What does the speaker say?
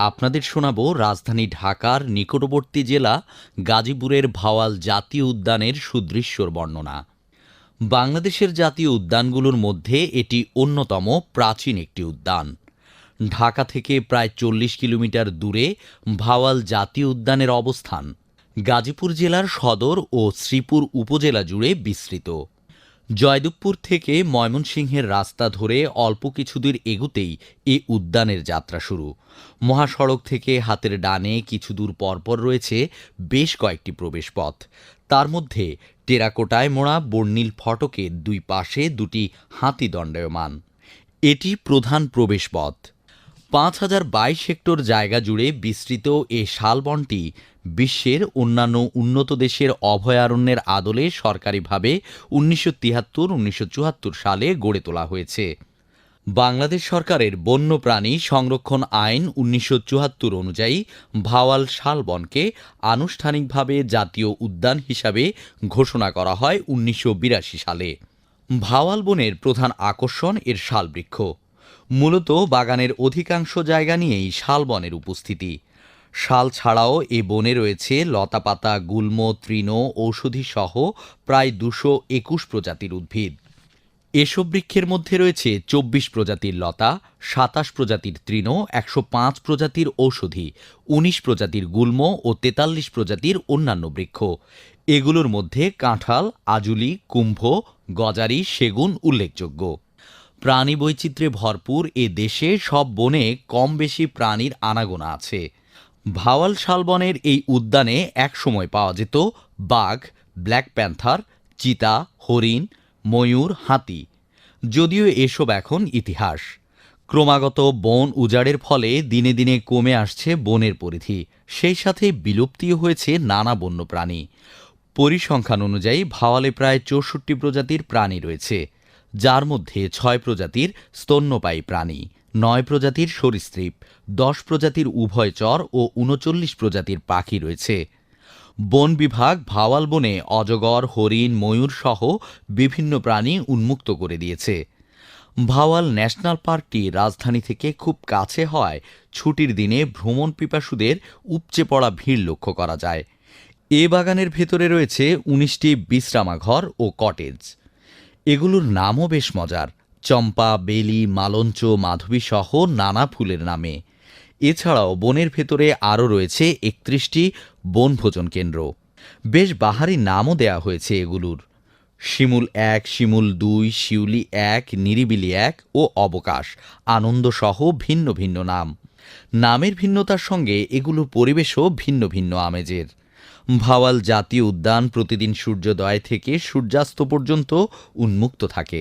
আপনাদের শোনাব রাজধানী ঢাকার নিকটবর্তী জেলা গাজীপুরের ভাওয়াল জাতীয় উদ্যানের সুদৃশ্যর বর্ণনা। বাংলাদেশের জাতীয় উদ্যানগুলোর মধ্যে এটি অন্যতম প্রাচীন একটি উদ্যান। ঢাকা থেকে প্রায় চল্লিশ কিলোমিটার দূরে ভাওয়াল জাতীয় উদ্যানের অবস্থান। গাজীপুর জেলার সদর ও শ্রীপুর উপজেলা জুড়ে বিস্তৃত। জয়দেবপুর থেকে ময়মনসিংহের রাস্তা ধরে অল্প কিছুদূর এগুতেই এ উদ্যানের যাত্রা শুরু। মহাসড়ক থেকে হাতের ডানে কিছু দূর পরপর রয়েছে বেশ কয়েকটি প্রবেশপথ। তার মধ্যে টেরাকোটায় মোড়া বর্ণিল ফটকের দুই পাশে দুটি হাতি দণ্ডায়মান। এটি প্রধান প্রবেশপথ। পাঁচ হাজার বাইশ হেক্টর জায়গা জুড়ে বিস্তৃত এ শালবনটি বিশ্বের অন্যান্য উন্নত দেশের অভয়ারণ্যের আদলে সরকারিভাবে উনিশশো তিয়াত্তর উনিশশো চুয়াত্তর সালে গড়ে তোলা হয়েছে। বাংলাদেশ সরকারের বন্যপ্রাণী সংরক্ষণ আইন উনিশশো চুয়াত্তর অনুযায়ী ভাওয়াল শালবনকে আনুষ্ঠানিকভাবে জাতীয় উদ্যান হিসাবে ঘোষণা করা হয় উনিশশো বিরাশি সালে। ভাওয়াল বনের প্রধান আকর্ষণ এর শালবৃক্ষ। মূলত বাগানের অধিকাংশ জায়গা নিয়েই শালবনের উপস্থিতি। শাল ছাড়াও এ বনে রয়েছে লতাপাতা, গুল্ম, তৃণ ঔষধি সহ প্রায় দুশো একুশ প্রজাতির উদ্ভিদ। এসব বৃক্ষের মধ্যে রয়েছে চব্বিশ প্রজাতির লতা, সাতাশ প্রজাতির তৃণ, একশো পাঁচ প্রজাতির ঔষধি, উনিশ প্রজাতির গুল্ম ও তেতাল্লিশ প্রজাতির অন্যান্য বৃক্ষ। এগুলোর মধ্যে কাঁঠাল, আজুলি, কুম্ভ, গজারি, সেগুন উল্লেখযোগ্য। প্রাণী বৈচিত্র্যে ভরপুর এ দেশে সব বনে কম বেশি প্রাণীর আনাগোনা আছে। ভাওয়াল শালবনের এই উদ্যানে একসময় পাওয়া যেত বাঘ, ব্ল্যাক প্যান্থার, চিতা, হরিণ, ময়ূর, হাতি। যদিও এসব এখন ইতিহাস। ক্রমাগত বন উজাড়ের ফলে দিনে দিনে কমে আসছে বনের পরিধি। সেই সাথে বিলুপ্তিও হয়েছে নানা বন্যপ্রাণী। পরিসংখ্যান অনুযায়ী ভাওয়ালে প্রায় চৌষট্টি প্রজাতির প্রাণী রয়েছে। যার মধ্যে ছয় প্রজাতির স্তন্যপায়ী প্রাণী, নয় প্রজাতির সরীসৃপ, দশ প্রজাতির উভয়চর ও উনচল্লিশ প্রজাতির পাখি রয়েছে। বন বিভাগ ভাওয়াল বনে অজগর, হরিণ, ময়ূর সহ বিভিন্ন প্রাণী উন্মুক্ত করে দিয়েছে। ভাওয়াল ন্যাশনাল পার্কটি রাজধানী থেকে খুব কাছে হওয়ায় ছুটির দিনে ভ্রমণ পিপাসুদের উপচে পড়া ভিড় লক্ষ্য করা যায়। এ বাগানের ভেতরে রয়েছে উনিশটি বিশ্রামাঘর ও কটেজ। এগুলোর নামও বেশ মজার। চম্পা, বেলি, মালঞ্চ, মাধবী সহ নানা ফুলের নামে। এছাড়াও বনের ভেতরে আরও রয়েছে একত্রিশটি বনভোজন কেন্দ্র। বেশ বাহারি নামও দেয়া হয়েছে এগুলোর। শিমুল এক, শিমুল দুই, শিউলি এক, নিরিবিলি এক ও অবকাশ, আনন্দসহ ভিন্ন ভিন্ন নাম। নামের ভিন্নতার সঙ্গে এগুলোর পরিবেশও ভিন্ন ভিন্ন আমেজের। ভাওয়াল জাতীয় উদ্যান প্রতিদিন সূর্যোদয় থেকে সূর্যাস্ত পর্যন্ত উন্মুক্ত থাকে।